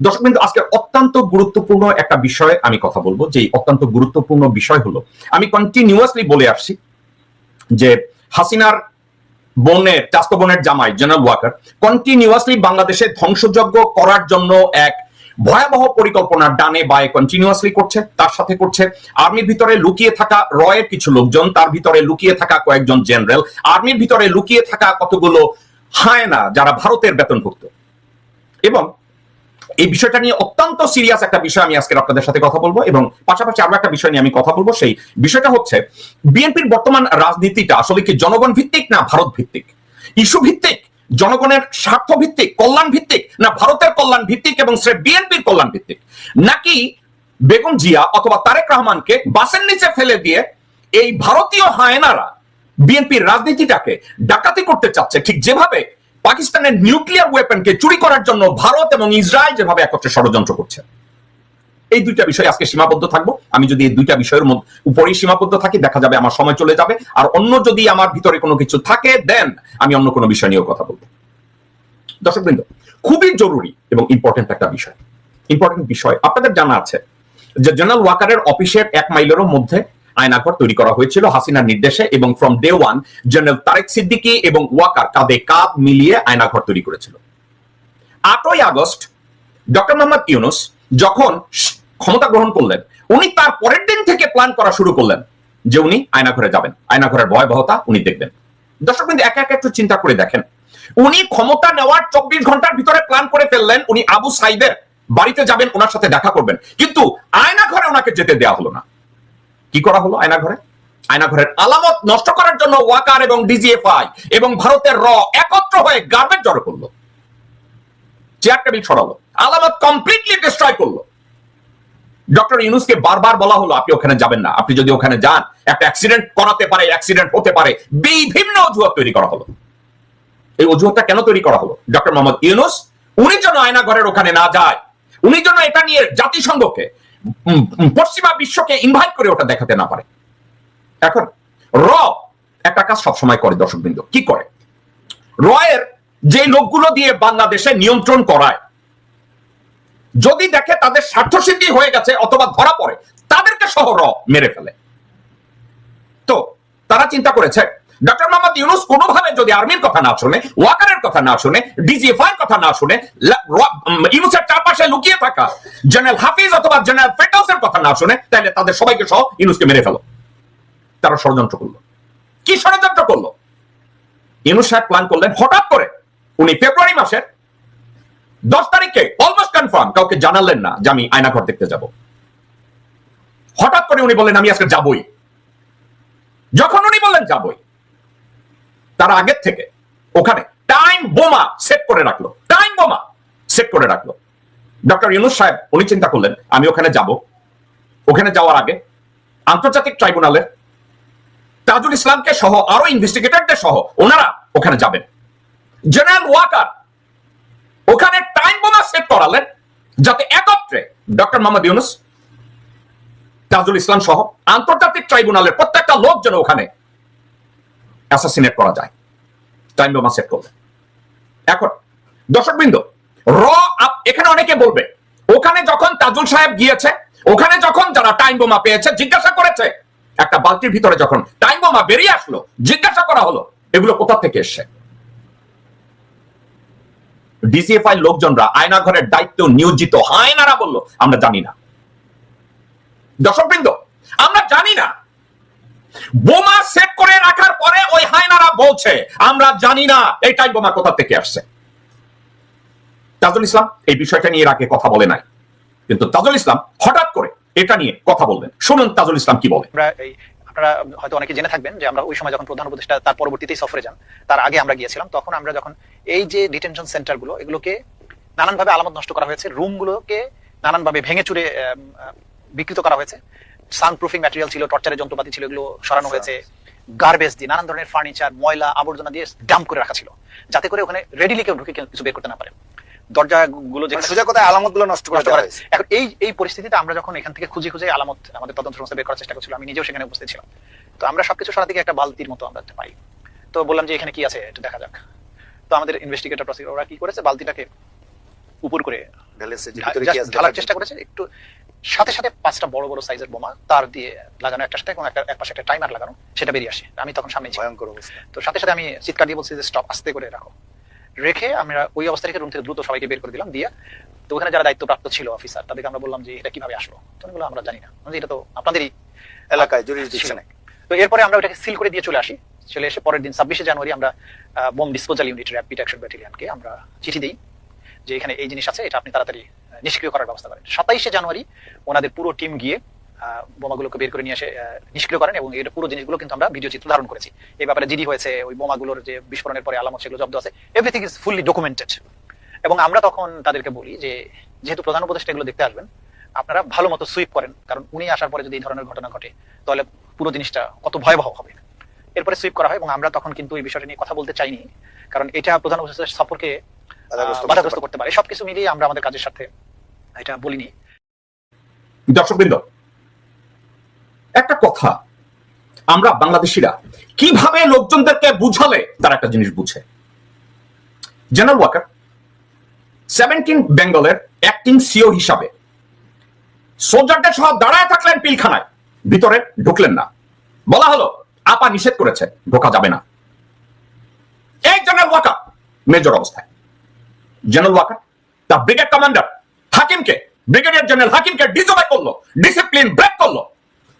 দর্শক বিন্দু, আজকে অত্যন্ত গুরুত্বপূর্ণ একটা বিষয়ে আমি কথা বলব। যে অত্যন্ত গুরুত্বপূর্ণ বিষয় হলো, আমি কন্টিনিউয়াসলি বলে আসছি যে হাসিনার বোনের, চাস্ত বোনের জামাই জেনারেল ওয়াকার কন্টিনিউয়াসলি বাংলাদেশে ধ্বংসযজ্ঞ করার জন্য এক ভয়াবহ পরিকল্পনা ডানে বায়ে কন্টিনিউয়াসলি করছে, তার সাথে করছে আর্মির ভিতরে লুকিয়ে থাকা রয়ের কিছু লোকজন, তার ভিতরে লুকিয়ে থাকা কয়েকজন জেনারেল, আর্মির ভিতরে লুকিয়ে থাকা কতগুলো হায়না যারা ভারতের বেতন বেতনভুক্ত এবং এই বিষয়টা নিয়ে অত্যন্ত সিরিয়াস একটা বিষয় আমি আজকে আপনাদের সাথে কথা বলব এবং পাশাপাশি আরও একটা বিষয় নিয়ে আমি কথা বলব। সেই বিষয়টা হচ্ছে, বিএনপির বর্তমান রাজনীতিটা আসলে কি জনগণ ভিত্তিক না ভারত ভিত্তিক? ইস্যু ভিত্তিক? জনগণের স্বার্থ ভিত্তিক? কল্যাণ ভিত্তিক? না ভারতের কল্যাণ ভিত্তিক এবং সে বিএনপির কল্যাণ ভিত্তিক? নাকি বেগম জিয়া অথবা তারেক রহমানকে বাসের নিচে ফেলে দিয়ে এই ভারতীয় হায়নারা বিএনপির রাজনীতিটাকে ডাকাতি করতে চাচ্ছে? ঠিক যেভাবে পাকিস্তানের নিউক্লিয়ার ওয়েপনকে চুরি করার জন্য ভারত এবং ইসরায়েল যেভাবে একত্রে ষড়যন্ত্র করছে। এই দুইটা বিষয় আজকে সীমাবদ্ধ থাকব। আমি যদি এই দুইটা বিষয়ের উপরেই সীমাবদ্ধ থাকি, দেখা যাবে আমার সময় চলে যাবে। আর অন্য যদি আমার ভিতরে কোনো কিছু থাকে দেন আমি অন্য কোনো বিষয় নিয়েও কথা বলব। দর্শকবৃন্দ, খুবই জরুরি এবং ইম্পর্টেন্ট একটা বিষয়। ইম্পর্টেন্ট বিষয়। আপনাদের জানা আছে যে জেনারেল ওয়াকারের অফিসের এক মাইলেরও মধ্যে আয়নাঘর তৈরি করা হয়েছিল হাসিনার নির্দেশে এবং from day one general Tarek Siddiqui এবং ওয়াকার কাঁধে কাঁধ মিলিয়ে আয়নাঘর তৈরি করেছিল। আটই আগস্ট, ডক্টর মোহাম্মদ ইউনুস যখন ক্ষমতা গ্রহণ করলেন, উনি তার পরের দিন থেকে প্ল্যান করা শুরু করলেন যে উনি আয়নাঘরে যাবেন। আয়নাঘরের ভয়াবহতা উনি দেখবেন। দর্শক বিন্দু, একা একা একটু চিন্তা করে দেখেন। উনি ক্ষমতা নেওয়ার চব্বিশ ঘণ্টার ভিতরে প্ল্যান করে ফেললেন উনি আবু সাইদের বাড়িতে যাবেন, ওনার সাথে দেখা করবেন। কিন্তু আয়নাঘরে ওনাকে যেতে দেওয়া হলো না। কি করা হলো আয়নাঘরে? আয়নাঘরের আলামত নষ্ট করার জন্য ওয়াকার এবং ডিজিএফআই এবং ভারতের র একত্র হয়ে গার্বেজ জড়ো করল। চেয়ার টেবিল ছড়ালো আলামত কমপ্লিটলি ডিস্ট্রয় করল। ডক্টর ইউনুসকে বারবার বলা হলো, আপনি ওখানে যাবেন না। আপনি যদি ওখানে যান, একটা অ্যাক্সিডেন্ট করাতে পারে অ্যাক্সিডেন্ট হতে পারে। বিভিন্ন অজুহাত তৈরি করা হলো। এই অজুহাতটা কেন তৈরি করা হলো? ডক্টর মোহাম্মদ ইউনুস, উনি যেন আয়না ঘরের ওখানে না যায়, উনি যেন এটা নিয়ে জাতিসংঘকে পশ্চিমা বিশ্বকে ইনভাইট করে ওটা দেখাতে না পারে। এখন, র একটা কাজ সবসময় করে দর্শকবৃন্দ। কি করে? রয়ের যে লোকগুলো দিয়ে বাংলাদেশে নিয়ন্ত্রণ করায়, যদি দেখে তাদের স্বার্থসিদ্ধি হয়ে গেছে অথবা ধরা পড়ে, তাদেরকে সহ র মেরে ফেলে। তো, তারা চিন্তা করেছে ডক্টর মোহাম্মদ ইউনুস কোনোভাবে যদি আর্মির কথা না শুনে, ওয়াকারের কথা না শুনে ডিজিএফআই কথা না শুনে ইউনুসের চারপাশে লুকিয়ে থাকা জেনারেল হাফিজ অথবা জেনারেল ফেটাউসের কথা না শুনে, তাহলে তাদের সবাইকে সহ ইউনুসকে মেরে ফেলো। তারা ষড়যন্ত্র করল। কি ষড়যন্ত্র করল? ইউনুস সাহেব প্ল্যান করলেন, হঠাৎ করে উনি ফেব্রুয়ারি মাসের দশ তারিখে অলমোস্ট কনফার্ম কাউকে জানালেন না যে আমি আয়নাঘর দেখতে যাব। হঠাৎ করে উনি বললেন, আমি আজকে যাবই। যখন উনি বললেন যাবই তার আগের থেকে ওখানে টাইম বোমা সেট করে রাখল, টাইম বোমা সেট করে রাখল। ডক্টর ইউনুস সাহেব, উনি চিন্তা করলেন, আমি ওখানে যাব। ওখানে যাওয়ার আগে আন্তর্জাতিক ট্রাইব্যুনালের তাজুল ইসলামকে সহ আরও ইনভেস্টিগেটরদের সহ ওনারা ওখানে যাবেন। জেনারেল ওয়াকার ওখানে টাইম বোমা সেট করালেন যাতে একত্রে ডক্টর মোহাম্মদ ইউনুস, তাজুল ইসলাম সহ আন্তর্জাতিক ট্রাইব্যুনালের প্রত্যেকটা লোক যেন ওখানে অ্যাসাসিনেট করা যায়। টাইম বোমা সেট করলেন এখন দর্শক বৃন্দ র এখানে অনেকে বলবে, ওখানে যখন তাজুল সাহেব গিয়েছে, ওখানে যখন যারা টাইম বোমা পেয়েছে, জিজ্ঞাসা করেছে, একটা বালতির ভিতরে যখন টাইম বোমা বেরিয়ে আসলো, জিজ্ঞাসা করা হলো, এগুলো কোথা থেকে এসছে? ডিসিএফআই লোকজনরা আয়নাঘরের দায়িত্ব নিয়োজিত, হায়নারা বলল, আমরা জানি না। দর্শকবৃন্দ, আমরা জানি না বোমা সেট করে রাখার পরে ওই হায়নারা বলছে, আমরা জানি না এই টাইম বোমা কোথা থেকে আসছে। তাজুল ইসলাম এই বিষয়টা নিয়ে আগে কথা বলে নাই। কিন্তু তাজুল ইসলাম হঠাৎ করে এটা নিয়ে কথা বললেন। শুনুন তাজুল ইসলাম কি বলে। আপনারা হয়তো অনেকে জেনে থাকবেন যে আমরা ওই সময় যখন প্রধান উপদেষ্টা তার পরবর্তীতেই সফরে যান, তার আগে আমরা গিয়েছিলাম, তখন আমরা যখন এই যে ডিটেনশন সেন্টারগুলো এগুলোকে নানানভাবে আলামত নষ্ট করা হয়েছে রুম গুলোকে নানানভাবে ভেঙে চুরে বিকৃত করা হয়েছে সাউন্ড প্রুফিং ম্যাটেরিয়াল ছিল টর্চারের যন্ত্রপাতি ছিল এগুলো সরানো হয়েছে। গার্বেজ দিয়ে নানান ধরনের ফার্নিচার ময়লা আবর্জনা দিয়ে ডাম্প করে রাখা ছিল। যাতে করে ওখানে রেডিলি কেউ ঢুকে কিছু বের করতে না পারে। মানে যেখানে সোজা গুলো নষ্ট এখন এই এই পরিস্থিতিতে আমরা যখন এখান থেকে খুঁজে খুঁজে আলামত আমাদের তদন্ত সংস্থা বের করার চেষ্টা করছিলাম আমি নিজেও সেখানে উপস্থিত ছিলাম। তো আমরা সবকিছু সরা থেকে একটা বালতির মতো আমরা পাই। তো বললাম যে এখানে কি আছে একটু দেখা যাক। তো আমাদের ইনভেস্টিগেটর প্রসিকিউটর ওরা কি করেছে? বালতিটাকে উপর করে ঢালার চেষ্টা করেছে একটু সাথে সাথে পাঁচটা বড় বড় সাইজের বোমা তার দিয়ে লাগানো একটা সাথে এবং একটা এক পাশে একটা টাইমার লাগানো সেটা বেরিয়ে আসে। আমি তখন সামনে ভয়ঙ্কর অবস্থা। তো সাথে সাথে আমি চিৎকার দিয়ে বলছি যে স্টপ আস্তে করে রাখো। রেখে আমরা ওই অবস্থা থেকে রুম থেকে দ্রুত সবাইকে বের করে দিলাম। দিয়ে তো ওখানে যারা দায়িত্বপ্রাপ্ত ছিল অফিসার তাদেরকে আমরা বললাম যে এটা কীভাবে আসলো? তো উনি বলল আমরা জানি না। এটা তো আপনাদেরই এলাকায় জুরিসডিকশনে তো এরপরে আমরা ওটাকে সিল করে দিয়ে চলে আসি। চলে এসে পরের দিন ছাব্বিশে জানুয়ারি আমরা bomb disposal unit rapid action ব্যাটালিয়নকে আমরা চিঠি দিই। যে এখানে এই জিনিস আছে, এটা আপনি তাড়াতাড়ি নিষ্ক্রিয় করার ব্যবস্থা করেন। সাতাইশে জানুয়ারি ওনাদের পুরো টিম গিয়ে বোমাগুলোকে বের করে নিয়ে এসে নিষ্ক্রিয় করেন এবং এর পুরো জিনিসগুলো কিন্তু আমরা ভিডিও চিত্র ধারণ করেছি। এই ব্যাপারে জিডি হয়েছে, ওই বোমাগুলোর যে বিস্ফোরণের পরে আলামত সেগুলো জব্দ আছে। এভরিথিং ইজ ফুললি ডকুমেন্টেড এবং আমরা তখন তাদেরকে বলি যে, যেহেতু প্রধান উপদেষ্টা এগুলো দেখতে আসবেন, আপনারা ভালো মতো সুইপ করেন, কারণ উনি আসার পরে যদি এই ধরনের ঘটনা ঘটে, তাহলে পুরো জিনিসটা কত ভয়াবহ হবে। এরপরে সুইপ করা হয় এবং আমরা তখন কিন্তু এই বিষয়টা নিয়ে কথা বলতে চাইনি, কারণ এটা প্রধান উপদেষ্টার সফরকে বাধাগ্রস্ত করতে পারে। সবকিছু মিলিয়ে আমরা আমাদের কাজের সাথে এটা বলিনি। দর্শকবৃন্দ একটা কথা আমরা বাংলাদেশিরা কীভাবে লোকজনদেরকে বুঝালে তারা একটা জিনিস বুঝে? জেনারেল ওয়াকার সেভেন্টিন বেঙ্গলের অ্যাক্টিং সিও হিসাবে সোলজারদের সহ দাঁড়ায় থাকলেন পিলখানায় ভিতরে ঢুকলেন না। বলা হলো আপা নিষেধ করেছে ঢোকা যাবে না। এই জেনারেল ওয়াকার মেজর অবস্থায়। জেনারেল ওয়াকার তার ব্রিগেড কমান্ডার হাকিমকে ব্রিগেডিয়ার জেনারেল হাকিমকে ডিজোবাই করল ডিসিপ্লিন ব্রেক করল।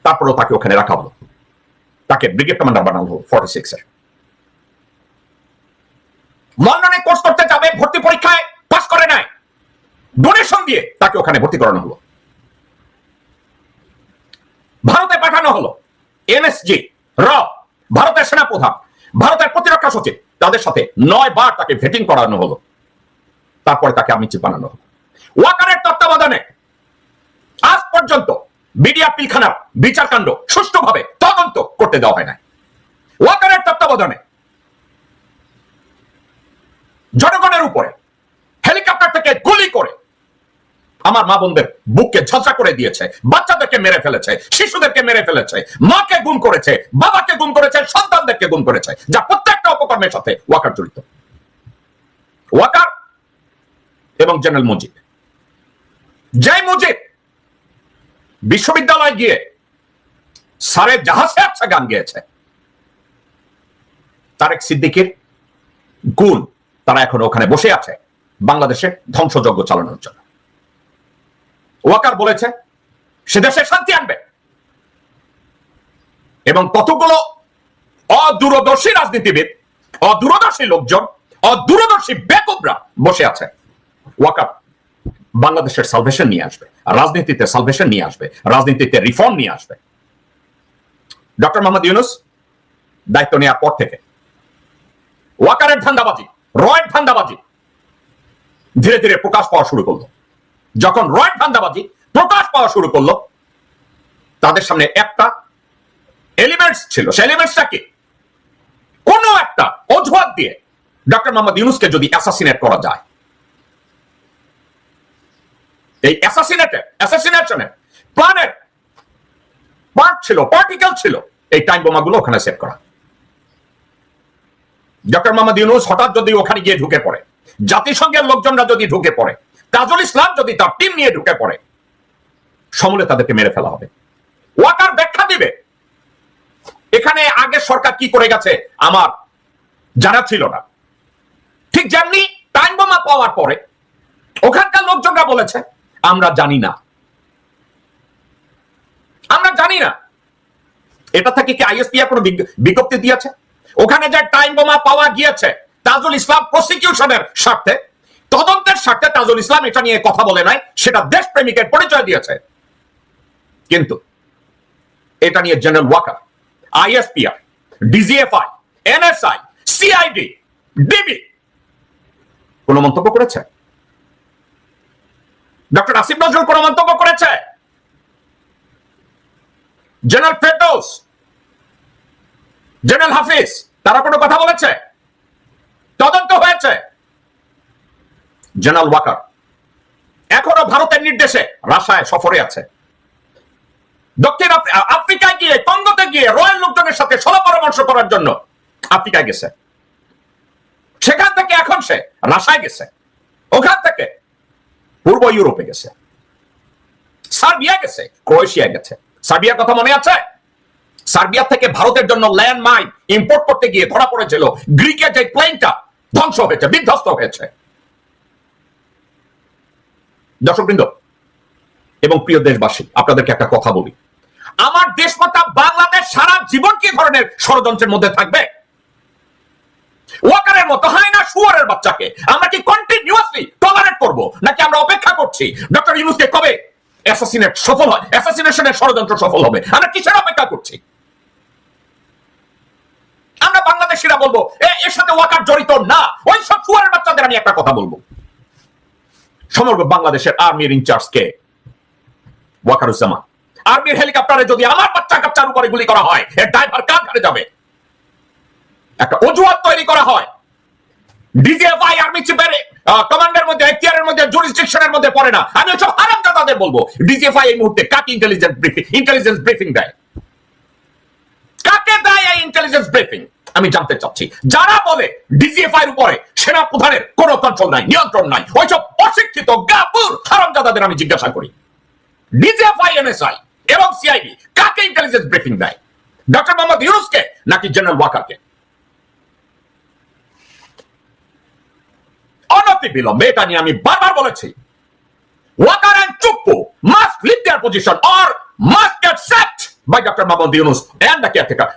তারপরেও তাকে ওখানে রাখা হলো। তাকে ব্রিগেড কমান্ডার বানানো হলো ফর্টি সিক্স এর লন্ডনে কোর্স করতে যাবে, ভর্তি পরীক্ষায় পাস করে নাই। ডোনেশন দিয়ে তাকে ওখানে ভর্তি করানো হলো। ভারতে পাঠানো হলো, এনএসজি, র, ভারতের সেনাপ্রধান, ভারতের প্রতিরক্ষা সচিব। তাদের সাথে নয় বার তাকে ভেটিং করানো হলো। তারপরে তাকে আমি বানানো হলো ওয়াকারের তত্ত্বাবধানে আজ পর্যন্ত বিডিআর পিলখানার বিচারকাণ্ড সুষ্ঠুভাবে তদন্ত করতে দেওয়া হয় না ওয়াকারের তত্ত্বাবধানে জনগণের উপরে হেলিকপ্টার থেকে গুলি করে আমার মা বোনদের বুককে ঝলসা করে দিয়েছে, বাচ্চাদেরকে মেরে ফেলেছে, শিশুদেরকে মেরে ফেলেছে, মাকে গুম করেছে, বাবাকে গুম করেছে, সন্তানদেরকে গুম করেছে, যা প্রত্যেকটা অপকর্মের সাথে ওয়াকার জড়িত। ওয়াকার এবং জেনারেল মুজিব জয় মুজিব বিশ্ববিদ্যালয়ে গিয়ে সারে জাহাজে আচ্ছা গান গেয়েছে, তারেক সিদ্দিকের গুণ তারা এখন ওখানে বসে আছে বাংলাদেশে ধ্বংসযজ্ঞ চালানোর জন্য। ওয়াকার বলেছে, সে দেশে শান্তি আনবে। এবং কতগুলো অদূরদর্শী রাজনীতিবিদ, অদূরদর্শী লোকজন, অদূরদর্শী বেকবরা বসে আছে। ওয়াকার বাংলাদেশের সালভেশন নিয়ে আসবে, রাজনীতিতে সালভেশন নিয়ে আসবে, রাজনীতিতে রিফর্ম নিয়ে আসবে। ডক্টর মোহাম্মদ ইউনুস দায়িত্ব নেওয়ার পর থেকে। ওয়াকারের ধান্দাবাজি রয়ের ধান্দাবাজি, ধীরে ধীরে প্রকাশ পাওয়া শুরু করল। যখন রয়ের ধান্দাবাজি প্রকাশ পাওয়া শুরু করল, তাদের সামনে একটা এলিমেন্টস ছিল। সে এলিমেন্টসটা কি? কোনো একটা অজুহাত দিয়ে ডক্টর মোহাম্মদ ইউনুসকে যদি অ্যাসাসিনেট করা যায় এই প্ল্যানের পার্ট ছিল পার্টিকেল ছিল। এই টাইম বোমাগুলো ওখানে সেট করা। ডক্টর হঠাৎ যদি ওখানে গিয়ে ঢুকে পড়ে, জাতিসংঘের লোকজনরা যদি ঢুকে পড়ে, তাজুল ইসলাম যদি তার টিম নিয়ে ঢুকে পড়ে, সমূলে তাদেরকে মেরে ফেলা হবে। ওয়াকার ব্যাখ্যা দিবে। এখানে আগে সরকার কি করে গেছে? আমার জানা ছিল না। ঠিক যেমনি টাইম বোমা পাওয়ার পরে, ওখানকার লোকজনরা বলেছে আমরা জানি না। আমরা জানি না। এটা থেকে কি আইএসপিআর কোনো বিজ্ঞপ্তি দিয়েছে? ওখানে যে টাইম বোমা পাওয়া গিয়েছে, তাজুল ইসলাম প্রসিকিউশনের স্বার্থে, তদন্তের স্বার্থে তাজুল ইসলাম এটা নিয়ে কথা বলে নাই, সেটা দেশপ্রেমিকের পরিচয় দিয়েছে। কিন্তু এটা নিয়ে general Waker ISPR DGFI NSI CID DB কোন মন্তব্য করেছে? ডক্টর আসিফ নজরুল কোন মন্তব্য করেছে? জেনারেল ফেরদৌস, জেনারেল হাফিজ, তারা কোনো কথা বলেছে? তদন্ত হয়েছে। জেনারেল ওয়াকার, এখনও ভারতের নির্দেশে রাশায় সফরে আছে। দক্ষিণ আফ্রিকায় গিয়ে, কঙ্গোতে গিয়ে রয়্যাল লোকজনের সাথে সলা পরামর্শ করার জন্য আফ্রিকায় গেছে। সেখান থেকে এখন সে রাশায় গেছে। পূর্ব ইউরোপে গেছে। সার্বিয়া গেছে ক্রোয়েশিয়া গেছে। সার্বিয়ার কথা মনে আছে? সার্বিয়া থেকে ভারতের জন্য ল্যান্ড মাইন ইম্পোর্ট করতে গিয়ে ধরা পড়েছিল। গ্রিকের যে প্লেনটা ধ্বংস হয়েছে, বিধ্বস্ত হয়েছে। দর্শকবৃন্দ এবং প্রিয় দেশবাসী, আপনাদেরকে একটা কথা বলি। আমার দেশমাতা বাংলাদেশ সারা জীবন কি ধরনের ষড়যন্ত্রের মধ্যে থাকবে? ওয়াকারের মতো, হয় না শুয়ারের বাচ্চাকে। আমরা কি কন্টিনিউয়াসলি টলারেট করব? নাকি আমরা অপেক্ষা করছি? ডক্টর ইউনুসকে কবে অ্যাসাসিনেট সফল হয়? অ্যাসাসিনেশনের ষড়যন্ত্র সফল হবে? আমরা কিসের অপেক্ষা করছি? আমরা বাংলাদেশিরা বলব এর সাথে ওয়াকার জড়িত না। ওই সব শুয়ারের বাচ্চাদের আমি একটা কথা বলব। সমগ্র বাংলাদেশের আর্মির ইনচার্জ কে? ওয়াকারুজ্জামান আর্মির হেলিকপ্টারে যদি আমার বাচ্চা কাচ্চার উপরে গুলি করা হয়, এর ড্রাইভার কার ঘাড়ে যাবে? একটা অজুহাত তৈরি করা হয়। ডিজিএফআই আর্মি চিফের মধ্যে, এখতিয়ারের মধ্যে মধ্যে পড়ে না। আমি ওসব হারামজাদাদের বলব। ডিজিএফআই এই মুহূর্তে কাকে ইন্টেলিজেন্স ব্রিফিং ইন্টেলিজেন্স ব্রিফিং দেয়? কাকে দেয় এই ইন্টেলিজেন্স ব্রিফিং আমি জানতে চাচ্ছি। যারা বলে ডিজিএফআই এর উপরে সেনা প্রধানের কোন কন্ট্রোল নাই, নিয়ন্ত্রণ নাই, ওইসব অশিক্ষিত হারামজাদাদের আমি জিজ্ঞাসা করি। ডিজিএফআই এনএসআই এবং সিআইডি কাকে ইন্টেলিজেন্স ব্রিফিং দেয়? ডক্টর মোহাম্মদ ইউনুসকে নাকি জেনারেল ওয়াকারকে অনতি বিলম্বে, এটা নিয়ে আমি বারবার বলেছি। Waker must leave their position or must get set by doctor and the caretaker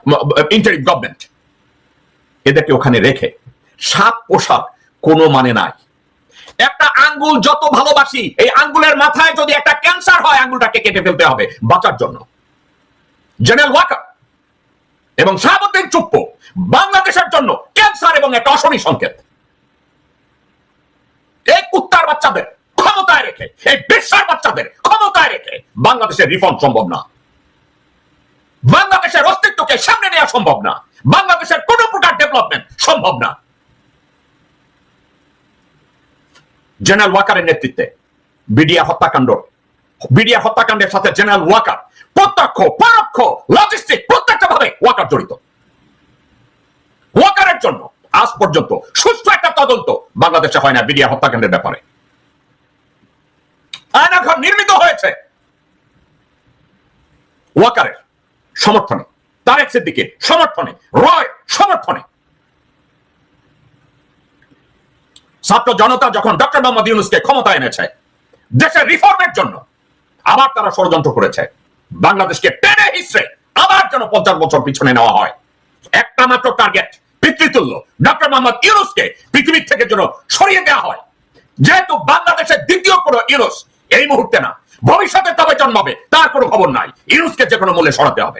interim government এদেরকে ওখানে রেখে সাপ পোশাক কোনো মানে নাই। একটা আঙ্গুল যত ভালোবাসি, এই আঙ্গুলের মাথায় যদি একটা ক্যান্সার হয়, আঙ্গুলটাকে কেটে ফেলতে হবে বাঁচার জন্য। জেনারেল ওয়াকার এবং শাহাবুদ্দিন চুপ্পু, বাংলাদেশের জন্য ক্যান্সার এবং একটা অশনি সংকেত। এই কুত্তার বাচ্চাদের ক্ষমতায় রেখে, এই বাচ্চাদের ক্ষমতায় রেখে বাংলাদেশের রিফর্ম সম্ভব না। বাংলাদেশের অস্তিত্বকে সামনে নেওয়া সম্ভব না। বাংলাদেশের কোন প্রকার ডেভেলপমেন্ট সম্ভব না। জেনারেল ওয়াকারের নেতৃত্বে বিডিআর হত্যাকাণ্ড। বিডিআর হত্যাকাণ্ডের সাথে জেনারেল ওয়াকার প্রত্যক্ষ, পরোক্ষ লজিস্টিক প্রত্যেকটা ভাবে ওয়াকার জড়িত। ওয়াকারের জন্য আজ পর্যন্ত সুস্থ তদন্ত। বাংলাদেশে হয় না, বিডিআর হত্যাকাণ্ডের ব্যাপারে। আয়নাঘর নির্মিত হয়েছে। ওয়াকারের সমর্থনে, তারেক সিদ্দিকের সমর্থনে রয় সমর্থনে। ছাত্র জনতা যখন ডক্টর মোহাম্মদ ইউনুসকে ক্ষমতা এনেছে, দেশের রিফর্মের জন্য আবার তারা ষড়যন্ত্র করেছে। বাংলাদেশকে টেনে হিসড়ে আবার যেন পঞ্চাশ বছর পিছনে নেওয়া হয়। একটা মাত্র টার্গেট পিতৃতুল্য। ডক্টর মোহাম্মদ ইউনুসকে পৃথিবীর থেকে যেন সরিয়ে দেওয়া হয়। যেহেতু বাংলাদেশের দ্বিতীয় কোনো ইউনুস এই মুহূর্তে না, ভবিষ্যতে তবে জন্মাবে, তার কোনো খবর নাই। ইউনুসকে যে কোনো মূল্যে সরাতে হবে।